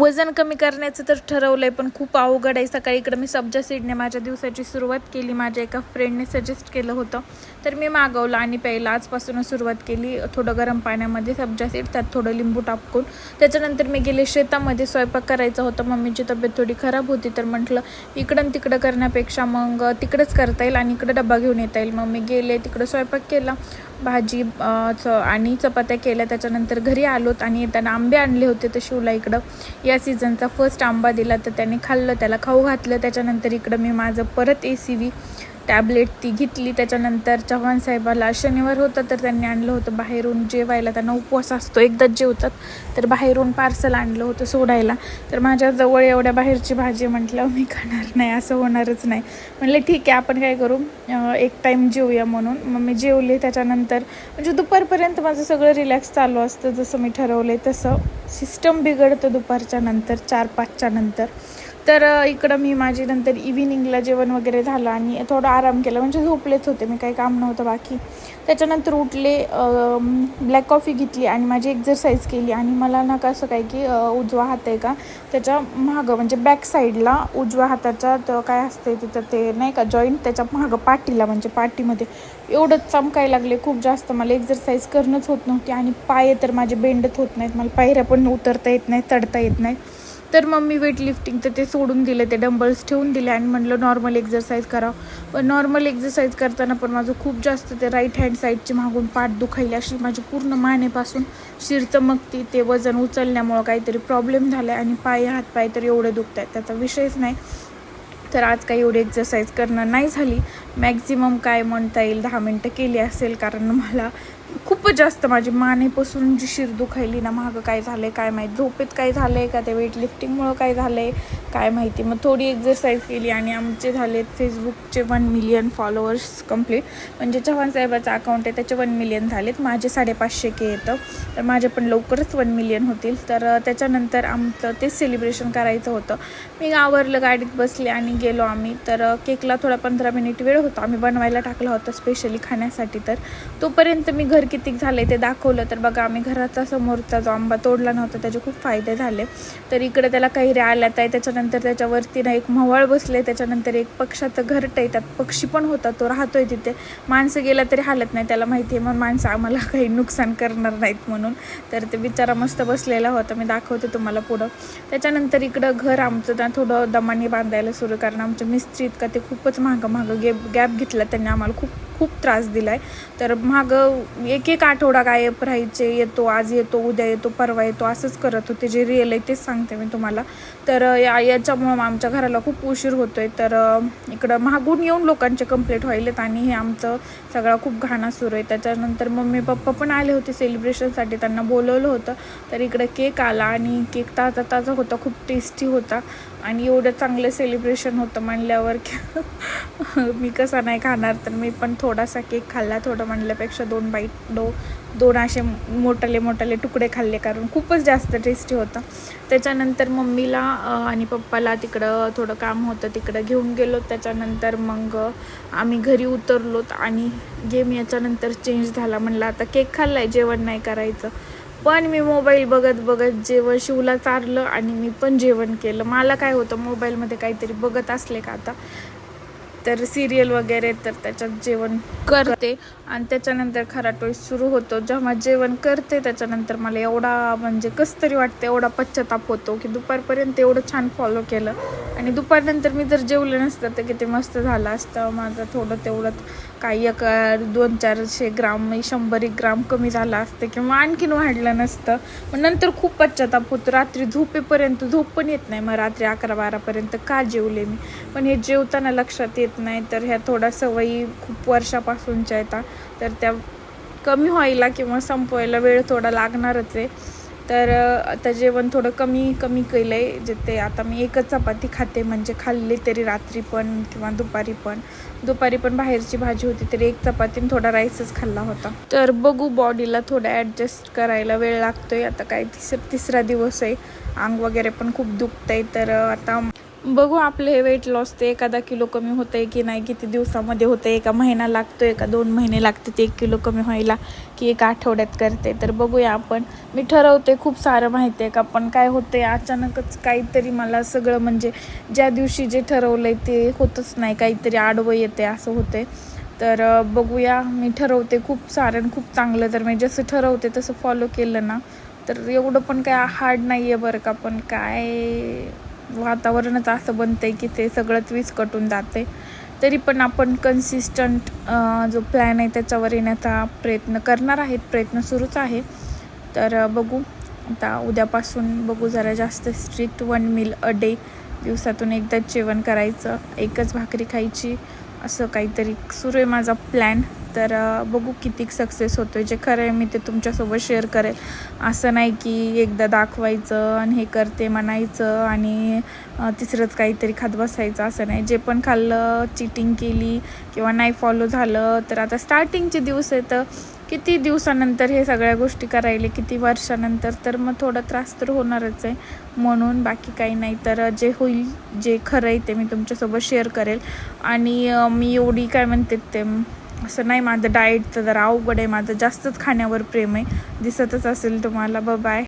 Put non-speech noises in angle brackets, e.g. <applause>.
वजन कमी करण्याचं तर ठरवलं आहे पण खूप अवघड आहे. सकाळी इकडं मी सब्जा सीडने माझ्या दिवसाची सुरुवात केली. माझ्या एका फ्रेंडने सजेस्ट केलं होतं. तर मी मागवलं आणि प्यायला. आजपासूनच सुरुवात केली. थोडं गरम पाण्यामध्ये सब्जा सीड त्यात थोडं लिंबू टाकून. त्याच्यानंतर मी गेले शेतामध्ये स्वयंपाक करायचा होता. मम्मीची तब्येत थोडी खराब होती. तर म्हटलं इकडं तिकडं करण्यापेक्षा मग तिकडंच करता येईल आणि इकडं डबा घेऊन येता येईल. मग मी गेले तिकडं स्वयंपाक केला. भाजी च आणि चपात्या केल्या. त्याच्यानंतर घरी आलोत आणि येताना आंबे आणले होते तर शिवला इकडं. या सीझनचा फर्स्ट आंबा दिला तर त्याने खाल्लं. त्याला खाऊ घातलं. त्याच्यानंतर इकडं मी माझं परत ए सी व्ही टॅबलेट ती घेतली. त्याच्यानंतर चव्हाण साहेबाला शनिवार होता तर त्यांनी आणलं होतं बाहेरून जेवायला. त्यांना उपवास असतो एकदाच जेवतात. तर बाहेरून पार्सल आणलं होतं सोडायला. तर माझ्याजवळ एवढ्या बाहेरची भाजी म्हटलं मी खाणार नाही असं होणारच नाही. म्हणलं ठीक आहे आपण काय करू? एक टाईम जेवूया म्हणून. मग मी जेवले. त्याच्यानंतर म्हणजे दुपारपर्यंत माझं सगळं रिलॅक्स चालू असतं जसं मी ठरवलं तसं. सिस्टम बिघडतं दुपारच्या नंतर चार पाचच्या नंतर. तर इकडं मी माझी नंतर इव्हिनिंगला जेवण वगैरे झालं आणि थोडं आराम केला. म्हणजे झोपलेच होते. मी काही काम नव्हतं बाकी. त्याच्यानंतर उठले ब्लॅक कॉफी घेतली आणि माझी एक्झरसाईज केली आणि मला ना कसं काय की उजवा हात आहे का त्याच्या मागं म्हणजे बॅक साईडला उजव्या हाताच्या तर काय असते तिथं ते नाही का जॉईंट त्याच्या मागं पाठीला म्हणजे पाठीमध्ये. एवढंच चमकाय लागले खूप जास्त मला एक्झरसाईज करणंच होत नव्हती आणि पाय तर माझे बेंडत होत नाहीत मला पायऱ्या पण उतरता येत नाही चढता येत नाही तर मग मी वेट लिफ्टिंग तर ते सोडून दिले ते डंबल्स ठेवून दिले आणि म्हणलं नॉर्मल एक्झरसाईज करावं पण नॉर्मल एक्झरसाईज करताना पण माझं खूप जास्त ते राईट हँड साईडची मागून पाठ दुखायली. अशी माझी पूर्ण मानेपासून शिर चमकती. ते वजन उचलण्यामुळं काहीतरी प्रॉब्लेम झाला आणि पाय हातपाय तर एवढे दुखत आहेत त्याचा विषयच नाही. तर आज काही एवढी एक्झरसाईज करणं नाही झाली. मॅक्झिमम काय म्हणता येईल दहा मिनटं केली असेल कारण मला खूपच जास्त माझी मानेपासून जी शिर दुखायली ना मागं काय झालं आहे काय माहीत झोपेत काय झालं आहे का ते वेट लिफ्टिंगमुळं काय झालं आहे काय माहिती. मग थोडी एक्झरसाईज केली आणि आमचे झाले फेसबुकचे वन मिलियन फॉलोअर्स कंप्लीट म्हणजे चव्हाण साहेबाचं अकाउंट आहे त्याचे वन मिलियन झालेत. माझे साडेपाचशे के येतं. तर माझे पण लवकरच वन मिलियन होतील. तर त्याच्यानंतर आमचं तेच सेलिब्रेशन करायचं होतं. मी आवरलं गाडीत बसले आणि गेलो आम्ही. तर केकला थोडा पंधरा मिनिट वेळ होता. आम्ही बनवायला टाकला होता स्पेशली खाण्यासाठी तर. तोपर्यंत मी घर किती झाले ते दाखवलं तर बघा आम्ही घराचा समोरचा जो आंबा तोडला नव्हता त्याचे खूप फायदे झाले. तर इकडे त्याला काही आल्यात आहे त्याच्यानंतर त्याच्यावरती ना एक म्हवळ बसले त्याच्यानंतर एक पक्षाचं घरट आहे त्यात पक्षी पण होता तो राहतोय तिथे. माणसं गेला तरी हालत नाही त्याला माहिती आहे मग माणसं आम्हाला काही नुकसान करणार नाहीत म्हणून. तर ते बिचारा मस्त बसलेला होता मी दाखवते तुम्हाला पुढं. त्याच्यानंतर इकडं घर आमचं ना थोडं दमाने बांधायला सुरू कारण आमचे मिस्त्री इतका ते खूपच महाग महागं गॅप गॅप घेतला त्यांनी आम्हाला खूप खूप त्रास दिला आहे तर मागं एक एक आठवडा गायब राहायचे येतो आज येतो उद्या येतो परवा येतो असंच करत होते. जे रिअल आहे तेच सांगते मी तुम्हाला. तर या याच्यामुळं आमच्या घराला खूप उशीर होतो आहे तर इकडं मागून येऊन लोकांचे कंप्लीट व्हायलेत आणि हे आमचं सगळा खूप घाणा सुरू आहे. त्याच्यानंतर मम्मी पप्पा पण आले होते सेलिब्रेशनसाठी त्यांना बोलवलं होतं. तर इकडे केक आला आणि केक ताजा ताजा होता खूप टेस्टी होता. आणि एवढं चांगलं सेलिब्रेशन होतं म्हणल्यावर <laughs> मी कसा नाही खाणार तर मी पण थोडासा केक खाल्ला. थोडं म्हणल्यापेक्षा दोन बाईट दो दोन असे मोठाले मोठाले तुकडे खाल्ले कारण खूपच जास्त टेस्टी होतं. त्याच्यानंतर मम्मीला आणि पप्पाला तिकडं थोडं काम होतं तिकडं घेऊन गेलो. त्याच्यानंतर मग आम्ही घरी उतरलोत आणि गेम याच्यानंतर चेंज झाला. म्हणलं आता केक खाल्लाय जेवण नाही करायचं. पण मी मोबाईल बघत बघत जेवण शिवला चारलं आणि मी पण जेवण केलं. मला काय होतं मोबाईलमध्ये काहीतरी बघत असले का आता? तर सिरियल वगैरे तर त्याच्यात जेवण करते. आणि त्याच्यानंतर खराटोळी सुरू होतो. जेव्हा जेवण करते त्याच्यानंतर मला एवढा म्हणजे कसं तरी वाटतं एवढा पश्चाताप होतो की दुपारपर्यंत एवढं छान फॉलो केलं. आणि दुपारनंतर मी जर जेवलं नसतं तर किती मस्त झालं असतं. माझं थोडं तेवढं काही एक दोन चारशे ग्राम शंभर एक ग्राम कमी झालं असतं किंवा आणखीन वाढलं नसतं. मग नंतर खूप पश्चाताप होतो. रात्री झोपेपर्यंत झोप पण येत नाही. मग रात्री अकरा बारापर्यंत का जेवले मी? पण हे जेवताना लक्षात येत नाही. तर ह्या थोड्या सवयी खूप वर्षापासूनच्या येतात तर त्या कमी व्हायला किंवा संपवायला वेळ थोडा लागणारच आहे. तर आता जेवण थोडं कमी कमी केलं आहे जे ते आता मी एकच चपाती खाते. म्हणजे खाल्ली तरी रात्री पण किंवा दुपारी पण. दुपारी पण बाहेरची भाजी होती तरी एक चपातीने थोडा राईसच खाल्ला होता. तर बघू बॉडीला थोडं ॲडजस्ट करायला वेळ लागतो आहे आता काय तिसर तिसरा दिवस आहे. अंग वगैरे पण खूप दुखतंय. तर आता बघू आपलं हे वेट लॉस ते एखादा किलो कमी होतंय की नाही किती दिवसामध्ये होते एका महिना लागतोय का दोन महिने लागते ते एक किलो कमी व्हायला की एक आठवड्यात करते. तर बघूया आपण. मी ठरवते खूप सारं माहिती आहे का पण काय होतं आहे अचानकच काहीतरी मला सगळं म्हणजे ज्या दिवशी जे ठरवलं आहे ते होतच नाही काहीतरी आडवं येते असं होते तर बघूया. मी ठरवते खूप सारं आणि खूप चांगलं. तर मी जसं ठरवते तसं फॉलो केलं ना तर एवढं पण काय हार्ड नाही आहे बरं का पण काय वातावरणच असं बनतं आहे की ते सगळंच विस्कटून जाते तरी पण आपण कन्सिस्टंट जो प्लॅन आहे त्याच्यावर येण्याचा प्रयत्न करणार आहेत प्रयत्न सुरूच आहे. तर बघू. आता उद्यापासून बघू जरा जास्त strict one meal a day दिवसातून एकदाच जेवण करायचं एकच भाकरी खायची असं काहीतरी सुरू आहे माझा प्लॅन तर बघू किती सक्सेस होतो आहे जे खरं आहे मी ते तुमच्यासोबत शेअर करेल. असं नाही की एकदा दाखवायचं आणि हे करते म्हणायचं आणि तिसरंच काहीतरी खात बसायचं असं नाही. जे पण खाल्लं चिटिंग केली किंवा नाही फॉलो झालं तर आता स्टार्टिंगचे दिवस आहेत. किती दिवसानंतर हे सगळ्या गोष्टी करायला किती वर्षानंतर तर मग थोडा त्रास तर होणारच आहे. म्हणून बाकी काही नाही. तर जे होईल जे खरं आहे ते मी तुमच्यासोबत शेअर करेल. आणि मी एवढी काय म्हणते ते असं नाही माझं डाएटचं जरा अवघड आहे. माझं जास्तच खाण्यावर प्रेम आहे. दिसतच असेल तुम्हाला. ब बाय